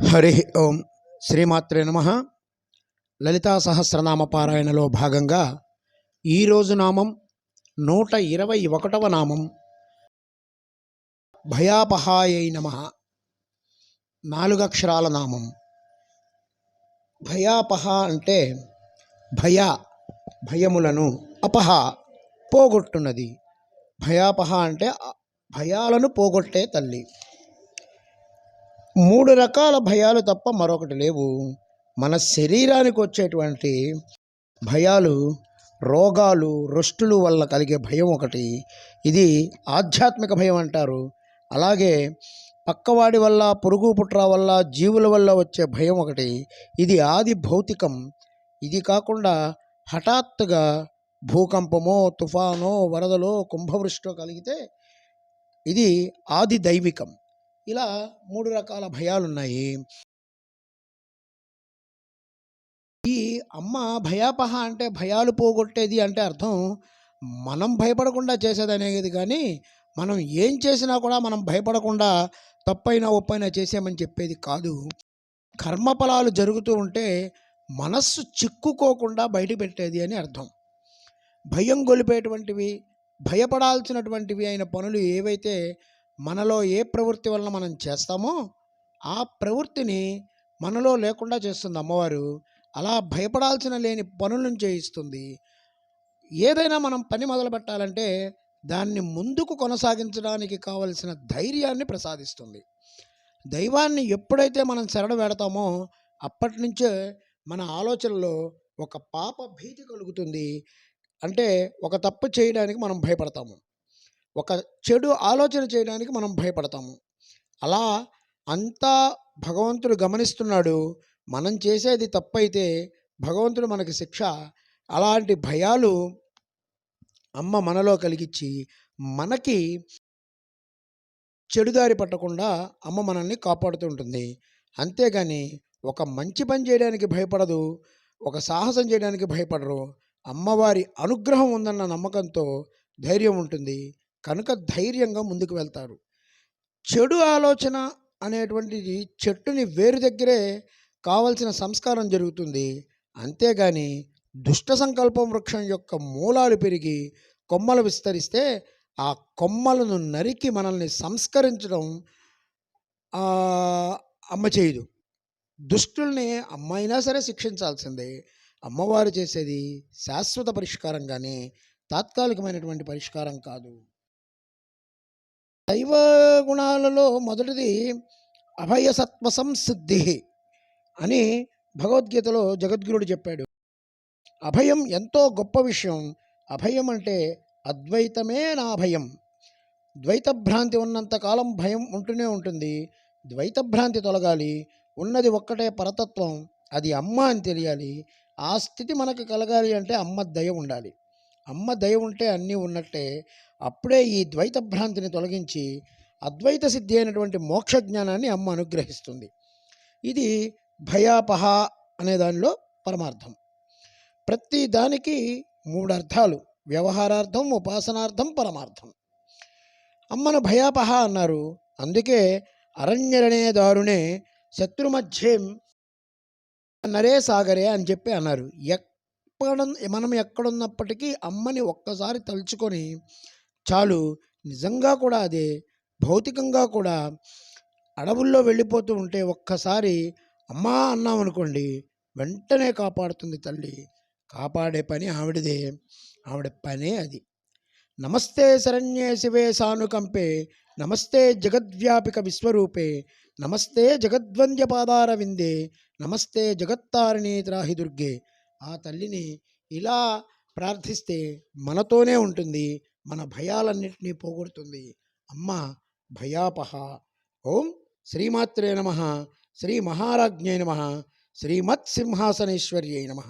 హరి ఓం శ్రీమాత్రే నమ. లలితా సహస్రనామ పారాయణలో భాగంగా ఈరోజు నామం నూట ఇరవై ఒకటవ నామం. భయాపహాయై నమ. నాలుగక్షరాల నామం. భయాపహ అంటే భయ భయములను అపహ పోగొట్టున్నది. భయాపహ అంటే భయాలను పోగొట్టే తల్లి. మూడు రకాల భయాలు తప్ప మరొకటి లేవు. మన శరీరానికి వచ్చేటువంటి భయాలు రోగాలు రుష్టులు వల్ల కలిగే భయం ఒకటి. ఇది ఆధ్యాత్మిక భయం అంటారు. అలాగే పక్కవాడి వల్ల పురుగు పుట్ర వల్ల జీవుల వల్ల వచ్చే భయం ఒకటి. ఇది ఆది భౌతికం. ఇది కాకుండా హఠాత్తుగా భూకంపమో తుఫానో వరదలో కుంభవృష్టో కలిగితే ఇది ఆది దైవికం. ఇలా మూడు రకాల భయాలు ఉన్నాయి ఈ అమ్మ భయాపహ అంటే భయాలు పోగొట్టేది అంటే అర్థం మనం భయపడకుండా చేసేది అనేది కానీ మనం ఏం చేసినా కూడా మనం భయపడకుండా తప్పైనా ఒప్పైనా చేసామని చెప్పేది కాదు. కర్మఫలాలు జరుగుతూ ఉంటే మనస్సు చిక్కుకోకుండా బయట పెట్టేది అని అర్థం. భయం గొలిపేటువంటివి భయపడాల్సినటువంటివి అయిన పనులు ఏవైతే మనలో ఏ ప్రవృత్తి వలన మనం చేస్తామో ఆ ప్రవృత్తిని మనలో లేకుండా చేస్తుంది అమ్మవారు. అలా భయపడాల్సిన లేని పనులను చేయిస్తుంది. ఏదైనా మనం పని మొదలు పెట్టాలంటే దాన్ని ముందుకు కొనసాగించడానికి కావలసిన ధైర్యాన్ని ప్రసాదిస్తుంది. దైవాన్ని ఎప్పుడైతే మనం శరణ పెడతామో అప్పటి నుంచే మన ఆలోచనలో ఒక పాప భీతి కలుగుతుంది. అంటే ఒక తప్పు చేయడానికి మనం భయపడతాము. ఒక చెడు ఆలోచన చేయడానికి మనం భయపడతాము. అలా అంతా భగవంతుడు గమనిస్తున్నాడు. మనం చేసేది తప్పైతే భగవంతుడు మనకి శిక్ష అలాంటి భయాలు అమ్మ మనలో కలిగించి మనకి చెడుదారి పట్టకుండా అమ్మ మనల్ని కాపాడుతూ ఉంటుంది. అంతేగాని ఒక మంచి పని చేయడానికి భయపడదు ఒక సాహసం చేయడానికి భయపడరు. అమ్మవారి అనుగ్రహం ఉందన్న నమ్మకంతో ధైర్యం ఉంటుంది. కనుక ధైర్యంగా ముందుకు వెళ్తారు. చెడు ఆలోచన అనేటువంటిది చెట్టుని వేరు దగ్గరే కావలసిన సంస్కారం జరుగుతుంది. అంతేగాని దుష్ట సంకల్పం వృక్షం యొక్క మూలాలు పెరిగి కొమ్మలు విస్తరిస్తే ఆ కొమ్మలను నరికి మనల్ని సంస్కరించడం అమ్మ చేయదు. దుష్టుల్ని అమ్మైనా సరే శిక్షించాల్సిందే. అమ్మవారు చేసేది శాశ్వత పరిష్కారం కానీ తాత్కాలికమైనటువంటి పరిష్కారం కాదు. శైవ గుణాలలో మొదటిది అభయసత్వ సంసిద్ధి అని భగవద్గీతలో జగద్గురుడు చెప్పాడు. అభయం ఎంతో గొప్ప విషయం. అభయం అంటే అద్వైతమే నా భయం. ద్వైత భ్రాంతి ఉన్నంతకాలం భయం ఉంటూనే ఉంటుంది. ద్వైత భ్రాంతి తొలగాలి. ఉన్నది ఒక్కటే పరతత్వం. అది అమ్మ అని తెలియాలి. ఆ స్థితి మనకు కలగాలి అంటే అమ్మ దయ ఉండాలి. అమ్మ దయ ఉంటే అన్నీ ఉన్నట్టే అప్పుడే ఈ ద్వైత భ్రాంతిని తొలగించి అద్వైత సిద్ధి అయినటువంటి మోక్ష జ్ఞానాన్ని అమ్మ అనుగ్రహిస్తుంది. ఇది భయాపహ అనే దానిలో పరమార్థం. ప్రతి దానికి మూడు అర్థాలు వ్యవహారార్థం ఉపాసనార్థం పరమార్థం. అమ్మను భయాపహ అన్నారు. అందుకే అరణ్యరణే దారుణే శత్రుమధ్యం నరే సాగరే అని చెప్పి అన్నారు. ఎక్కడ మనం ఎక్కడున్నప్పటికీ అమ్మని ఒక్కసారి తలుచుకొని చాలు నిజంగా కూడా అదే భౌతికంగా కూడా అడవుల్లో వెళ్ళిపోతూ ఉంటే ఒక్కసారి అమ్మా అన్నామనుకోండి వెంటనే కాపాడుతుంది తల్లి. కాపాడే పని ఆవిడదే ఆవిడ పనే అది. నమస్తే శరణ్యే శివే సానుకంపే నమస్తే జగద్వ్యాపిక విశ్వరూపే నమస్తే జగద్వంద్య పాదార విందే నమస్తే జగత్తారిణి త్రాహి దుర్గే ఆ తల్లిని ఇలా ప్రార్థిస్తే మనతోనే ఉంటుంది మన భయాలన్నింటినీ పోగొడుతుంది. అమ్మ భయాపహ. ఓం శ్రీమాత్రే నమ శ్రీ మహారాజ్ఞై నమ శ్రీమత్ సింహాసనేశ్వర్యై నమ.